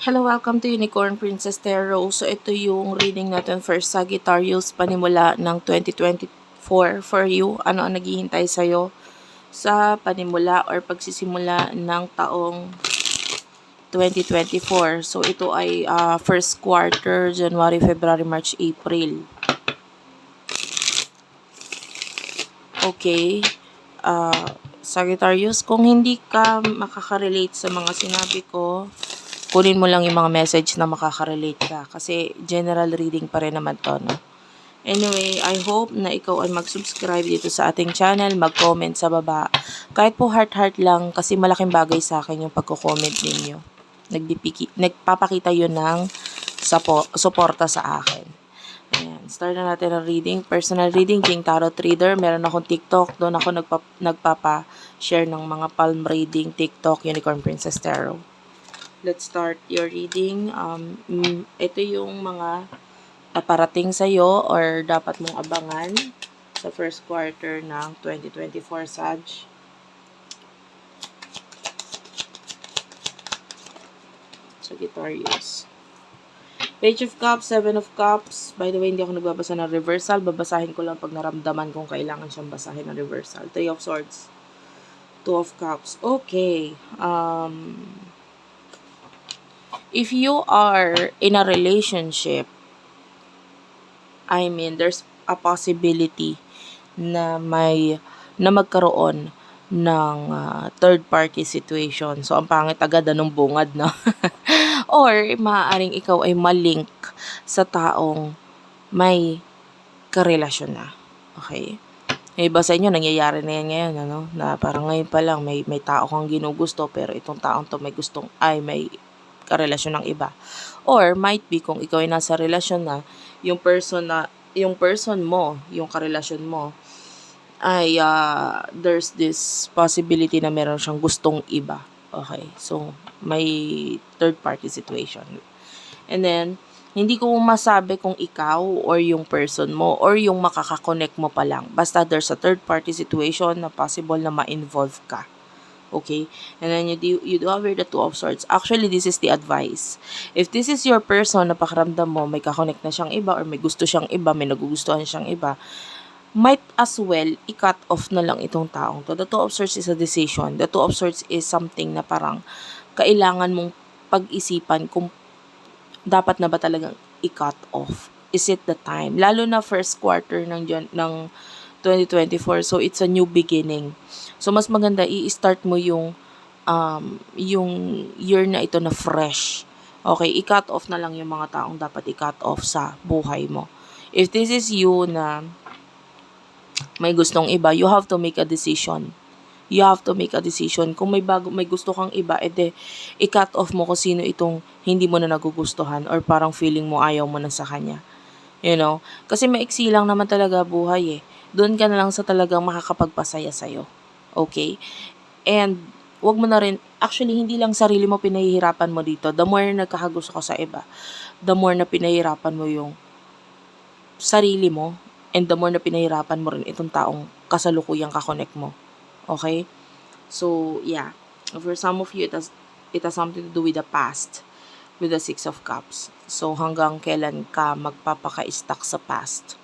Hello, welcome to Unicorn Princess Tarot. So, ito yung reading natin for Sagittarius panimula ng 2024 for you. Ano ang naghihintay sa'yo sa panimula or pagsisimula ng taong 2024. So, ito ay ah, first quarter, January, February, March, April. Okay. Ah, Sagittarius, kung hindi ka makaka-relate sa mga sinabi ko, kunin mo lang yung mga message na makaka-relate ka. Kasi general reading pa rin naman to, no? Anyway, I hope na ikaw ay mag-subscribe dito sa ating channel, mag-comment sa baba. Kahit po heart-heart lang, kasi malaking bagay sa akin yung pagko-comment ninyo. Nagdipiki, nagpapakita yun ng suporta sa akin. Ayan, start na natin ang reading. Personal reading, King Tarot Reader. Meron akong TikTok. Doon ako nagpa, nagpapa-share ng mga palm reading, TikTok, Unicorn Princess Tarot. Let's start your reading. Um, mm, ito yung mga paparating sa'yo or dapat mong abangan sa first quarter ng 2024 Sag. Sagittarius. Page of Cups, Seven of Cups. By the way, hindi ako nagbabasa ng reversal. Babasahin ko lang pag naramdaman kung kailangan siyang basahin ng reversal. Three of Swords. Two of Cups. Okay. Um, if you are in a relationship, I mean, there's a possibility na may na magkaroon ng ah, third party situation. So, ang pangit agad anong bungad na. Or, maaaring ikaw ay malink sa taong may karelasyon na. Okay? Yung iba sa inyo, nangyayari na yan ngayon, ano? Na parang ngayon pa lang, may, may tao kang ginugusto, pero itong taong to may gustong, ay, may karelasyon ng iba. Or, might be, kung ikaw ay nasa relasyon na, yung person na, yung person mo, yung karelasyon mo, ay, ah, there's this possibility na meron siyang gustong iba. Okay, so, may third party situation. And then, hindi ko masabi kung ikaw or yung person mo or yung makakakonect mo pa lang. Basta there's a third party situation na possible na ma-involve ka. Okay? And then you do, you do here the two of swords. Actually, this is the advice. If this is your person na pakiramdam mo, may kakonect na siyang iba or may gusto siyang iba, may nagugustuhan siyang iba, might as well i-cut off na lang itong taong to. The two of swords is a decision. The two of swords is something na parang kailangan mong pag-isipan kung dapat na ba talagang i-cut off. Is it the time? Lalo na first quarter ng, ng 2024. So, it's a new beginning. So, mas maganda i-start mo yung um, yung year na ito na fresh. Okay, i-cut off na lang yung mga taong dapat i-cut off sa buhay mo. If this is you na may gustong iba, you have to make a decision. You have to make a decision. Kung may bago, may gusto kang iba, ede, i-cut off mo kung sino itong hindi mo na nagugustuhan or parang feeling mo ayaw mo na sa kanya. You know? Kasi maiksi lang naman talaga buhay eh. Doon ka na lang sa talagang makakapagpasaya sa'yo. Okay? And, wag mo na rin, actually, hindi lang sarili mo pinahihirapan mo dito. The more na nagkakagusto ka sa iba, the more na pinahihirapan mo yung sarili mo, and the more na pinahirapan mo rin itong taong kasalukuyang kakonect mo. Okay? So, yeah. For some of you, it has, it has something to do with the past, with the Six of Cups. So, hanggang kailan ka magpapaka-stuck sa past.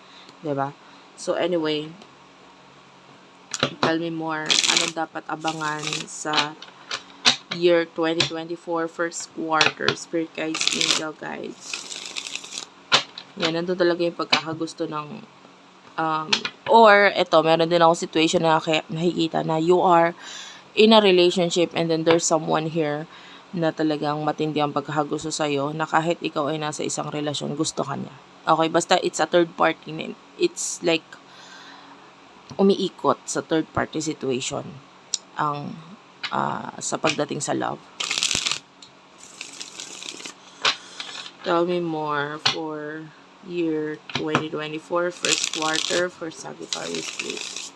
ba? So, anyway, tell me more. Anong dapat abangan sa year 2024 first quarter spirit guides angel guides yan nandun talaga yung pagkakagusto ng um, or eto meron din ako situation na naki- nakikita na you are in a relationship and then there's someone here na talagang matindi ang pagkakagusto sa'yo na kahit ikaw ay nasa isang relasyon, gusto ka niya. Okay, basta it's a third party. It's like umiikot sa third party situation ang ah, sa pagdating sa love. Tell me more for year 2024, first quarter for Sagittarius, please.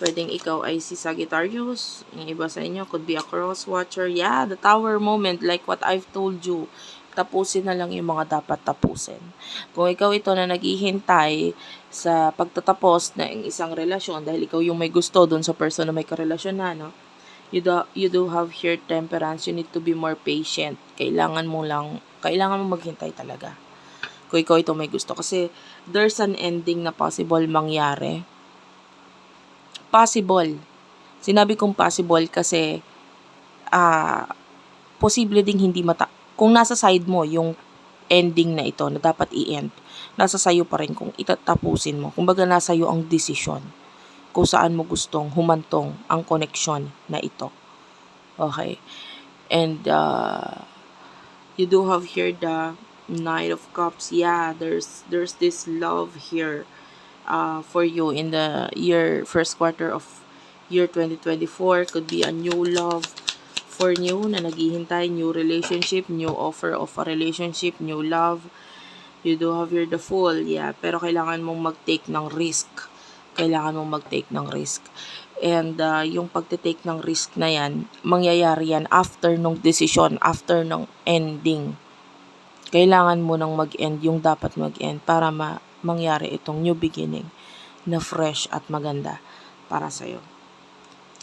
Pwedeng ikaw ay si Sagittarius. Yung iba sa inyo could be a cross watcher. Yeah, the tower moment, like what I've told you. Tapusin na lang yung mga dapat tapusin. Kung ikaw ito na naghihintay sa pagtatapos ng isang relasyon dahil ikaw yung may gusto doon sa person na may karelasyon na, no? You do, you do have here temperance. You need to be more patient. Kailangan mo lang, kailangan mo maghintay talaga. Kung ikaw ito may gusto. Kasi there's an ending na possible mangyari. Possible. Sinabi kong possible kasi ah posible ding hindi mata kung nasa side mo yung ending na ito na dapat i-end, nasa sayo pa rin kung itatapusin mo. Kumbaga nasa iyo ang desisyon kung saan mo gustong humantong ang connection na ito. Okay. And uh, you do have here the Knight of Cups. Yeah, there's there's this love here uh, for you in the year first quarter of year 2024. Could be a new love for new na naghihintay, new relationship, new offer of a relationship, new love. You do have here the Fool, yeah. Pero kailangan mong mag-take ng risk. Kailangan mong mag-take ng risk. And uh, yung pagte-take ng risk na yan, mangyayari yan after nung decision, after nung ending. Kailangan mo nang mag-end yung dapat mag-end para ma mangyari itong new beginning na fresh at maganda para sa'yo.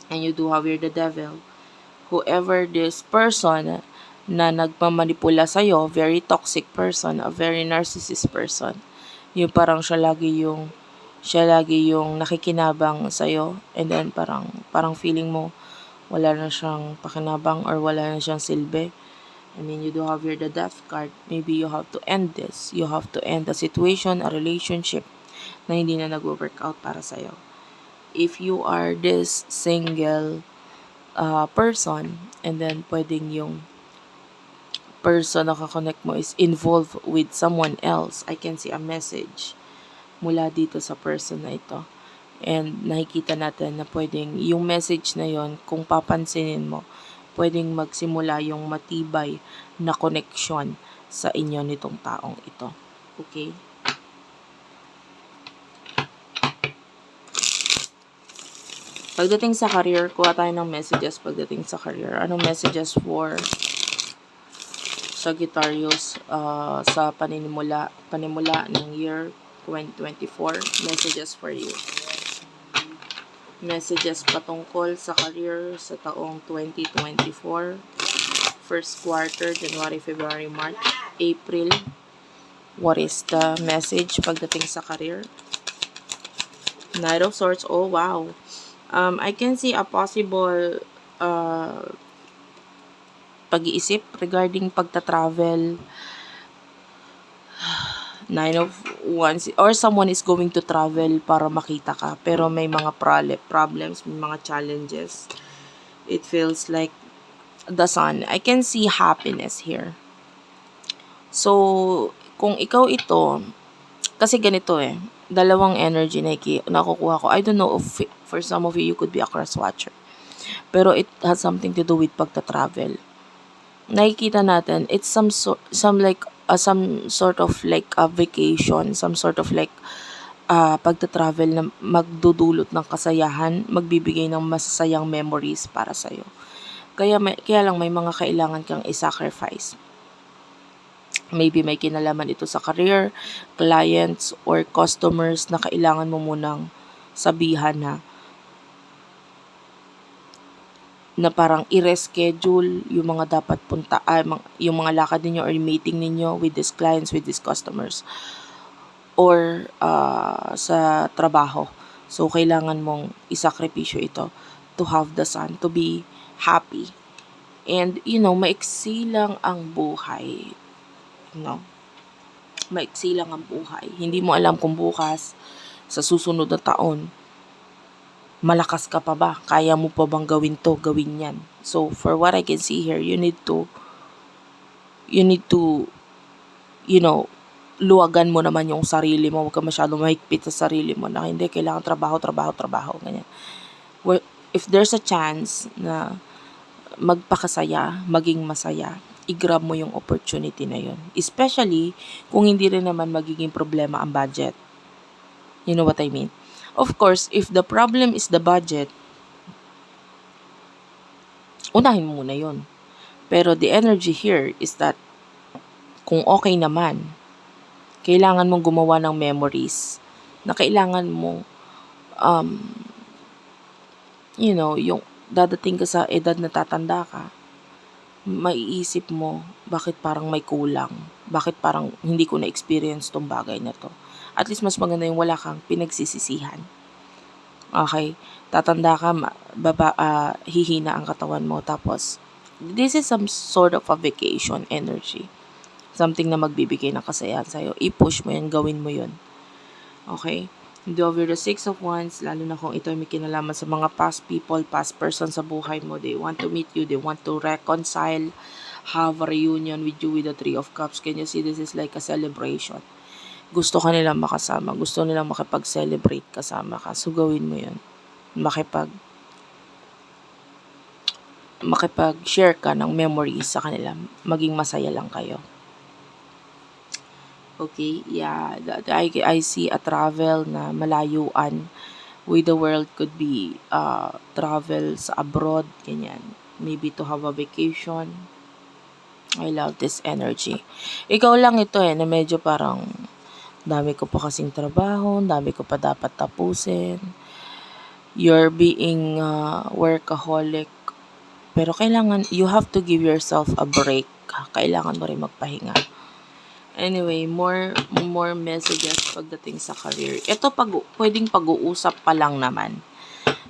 And you do have here the devil whoever this person na nagpamanipula sa'yo, very toxic person, a very narcissist person. Yung parang siya lagi yung siya lagi yung nakikinabang sa'yo and then parang parang feeling mo wala na siyang pakinabang or wala na siyang silbi. I mean, you do have here the death card. Maybe you have to end this. You have to end a situation, a relationship na hindi na nag-work out para sa'yo. If you are this single uh, person and then pwedeng yung person na kakonect mo is involved with someone else, I can see a message mula dito sa person na ito. And nakikita natin na pwedeng yung message na yon kung papansinin mo, pwedeng magsimula yung matibay na connection sa inyo nitong taong ito. Okay? Pagdating sa career, kuha tayo ng messages pagdating sa career. Anong messages for Sagittarius uh, sa paninimula, panimula ng year 2024? Messages for you. Messages patungkol sa career sa taong 2024. First quarter, January, February, March, April. What is the message pagdating sa career? Knight of Swords. Oh, wow um, I can see a possible uh, pag-iisip regarding pagta-travel. Nine of Wands. Or someone is going to travel para makita ka. Pero may mga problems, may mga challenges. It feels like the sun. I can see happiness here. So, kung ikaw ito, kasi ganito eh, dalawang energy na nakukuha ko. I don't know if for some of you, you could be a cross watcher. Pero it has something to do with pagta-travel. Nakikita natin, it's some so, some like uh, some sort of like a vacation, some sort of like uh, pagta-travel na magdudulot ng kasayahan, magbibigay ng masasayang memories para sa'yo. Kaya, may, kaya lang may mga kailangan kang i-sacrifice Maybe may kinalaman ito sa career, clients, or customers na kailangan mo munang sabihan na na parang i-reschedule yung mga dapat punta, ay, yung mga lakad ninyo or meeting ninyo with these clients, with these customers or uh, sa trabaho. So, kailangan mong isakripisyo ito to have the sun, to be happy. And, you know, maiksi lang ang buhay no? Maiksi lang ang buhay. Hindi mo alam kung bukas, sa susunod na taon, malakas ka pa ba? Kaya mo pa bang gawin to, gawin yan? So, for what I can see here, you need to, you need to, you know, luwagan mo naman yung sarili mo. Huwag ka masyadong mahigpit sa sarili mo na hindi, kailangan trabaho, trabaho, trabaho, ganyan. Well, if there's a chance na magpakasaya, maging masaya, i-grab mo yung opportunity na yun. Especially kung hindi rin naman magiging problema ang budget. You know what I mean? Of course, if the problem is the budget, unahin mo muna yun. Pero the energy here is that kung okay naman, kailangan mong gumawa ng memories na kailangan mo, um, you know, yung dadating ka sa edad na tatanda ka, maiisip mo, bakit parang may kulang? Bakit parang hindi ko na-experience tong bagay na to? At least mas maganda yung wala kang pinagsisisihan. Okay? Tatanda ka, baba, ah, hihina ang katawan mo. Tapos, this is some sort of a vacation energy. Something na magbibigay ng kasayahan sa'yo. I-push mo yan, gawin mo yun. Okay? Hindi over the Six of Wands, lalo na kung ito ay may kinalaman sa mga past people, past person sa buhay mo. They want to meet you, they want to reconcile, have a reunion with you with the Three of Cups. Can you see this is like a celebration? Gusto ka nilang makasama, gusto nilang makipag-celebrate kasama ka. So, gawin mo yun. Makipag makipag-share ka ng memories sa kanila. Maging masaya lang kayo. Okay, yeah. I, I see a travel na malayuan with the world could be uh, travel sa abroad, ganyan. Maybe to have a vacation. I love this energy. Ikaw lang ito eh, na medyo parang dami ko pa kasing trabaho, dami ko pa dapat tapusin. You're being uh, workaholic. Pero kailangan, you have to give yourself a break. Kailangan mo rin magpahinga. Anyway, more more messages pagdating sa career. Ito pag pwedeng pag-uusap pa lang naman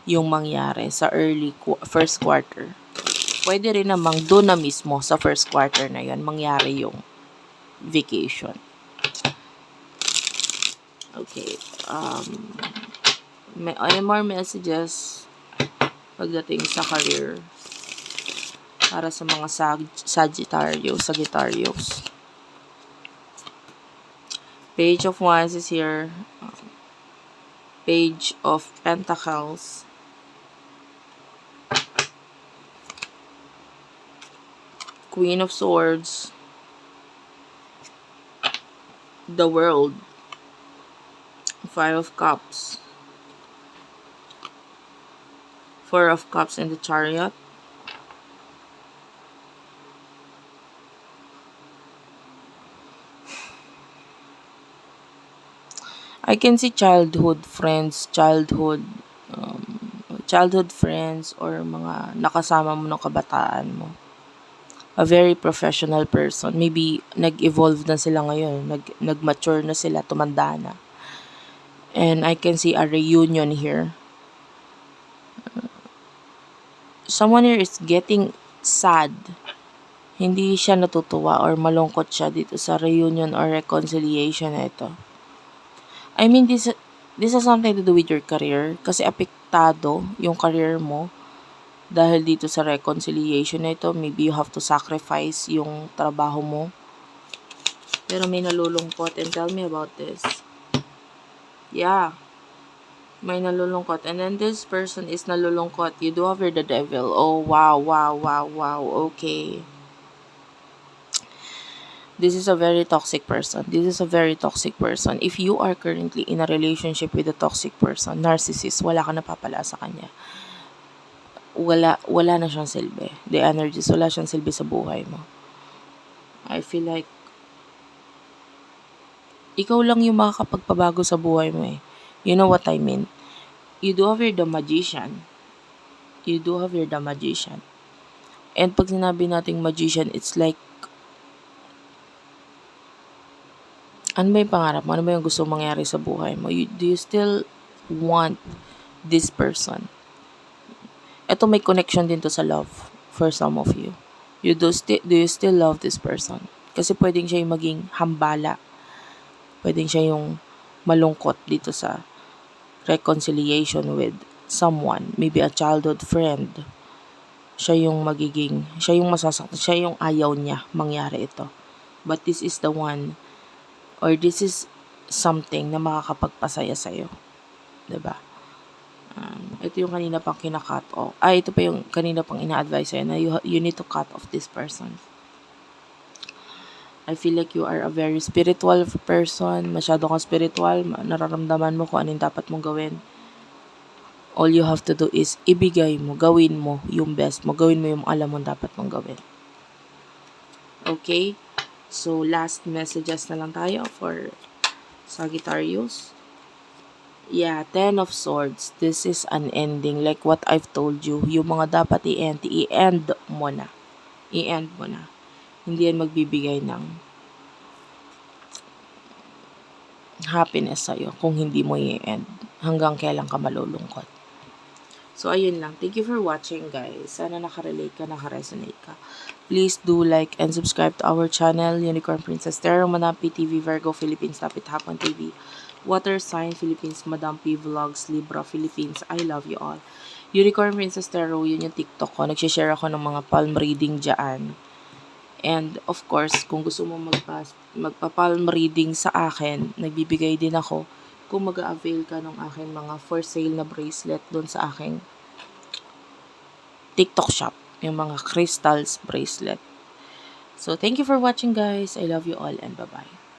yung mangyari sa early qu- first quarter. Pwede rin namang doon na mismo sa first quarter na yun mangyari yung vacation. Okay. Um, may more messages pagdating sa career para sa mga sag Sagittarius, Sagittarius. Page of Wands is here. Page of Pentacles. Queen of Swords. The World. Five of Cups. Four of Cups and the Chariot. I can see childhood friends, childhood um, childhood friends or mga nakasama mo ng kabataan mo. A very professional person. Maybe nag-evolve na sila ngayon, nag nag-mature na sila, tumanda na. And I can see a reunion here. Someone here is getting sad. Hindi siya natutuwa or malungkot siya dito sa reunion or reconciliation na ito. I mean, this this has something to do with your career kasi apektado yung career mo dahil dito sa reconciliation na ito. Maybe you have to sacrifice yung trabaho mo. Pero may nalulungkot and tell me about this. Yeah. May nalulungkot. And then this person is nalulungkot. You do have the devil. Oh, wow, wow, wow, wow. Okay. This is a very toxic person. This is a very toxic person. If you are currently in a relationship with a toxic person, narcissist, wala ka napapala sa kanya. Wala, wala na siyang silbi. The energies, wala siyang silbi sa buhay mo. I feel like ikaw lang yung makakapagpabago sa buhay mo eh. You know what I mean? You do have your the magician. You do have your the magician. And pag sinabi nating magician, it's like ano ba yung pangarap mo? Ano ba yung gusto mangyari sa buhay mo? You, do you still want this person? Ito may connection din to sa love for some of you. You do, sti- do you still love this person? Kasi pwedeng siya yung maging hambala. Pwedeng siya yung malungkot dito sa reconciliation with someone. Maybe a childhood friend. Siya yung magiging, siya yung masasaktan, siya yung ayaw niya mangyari ito. But this is the one or this is something na makakapagpasaya sa'yo. ba? Um, ito yung kanina pang kina-cut off. Ah, ito pa yung kanina pang ina-advise sa'yo na you, you need to cut off this person. I feel like you are a very spiritual person. Masyado kang spiritual. ma- Nararamdaman mo kung anong dapat mong gawin. All you have to do is ibigay mo, gawin mo yung best mo. Gawin mo yung alam mo dapat mong gawin. Okay? So, last messages na lang tayo for Sagittarius. Yeah, Ten of Swords. This is an ending. Like what I've told you. Yung mga dapat i-end, i-end mo na. I-end mo na. Hindi yan magbibigay ng happiness sa'yo kung hindi mo i-end. Hanggang kailan ka malulungkot. So, ayun lang. Thank you for watching, guys. Sana nakarelate ka, nakaresonate ka. Please do like and subscribe to our channel, Unicorn Princess Madam P TV, Virgo, Philippines, Tapit Hapon TV, Water Sign, Philippines, Madam P Vlogs, Libra, Philippines. I love you all. Unicorn Princess Tarot, yun yung TikTok ko. Nagsishare ako ng mga palm reading dyan. And of course, kung gusto mo magpa, magpa-palm reading sa akin, nagbibigay din ako kung mag avail ka ng aking mga for sale na bracelet doon sa aking TikTok shop. Yung mga crystals bracelet. So, thank you for watching guys. I love you all and bye-bye.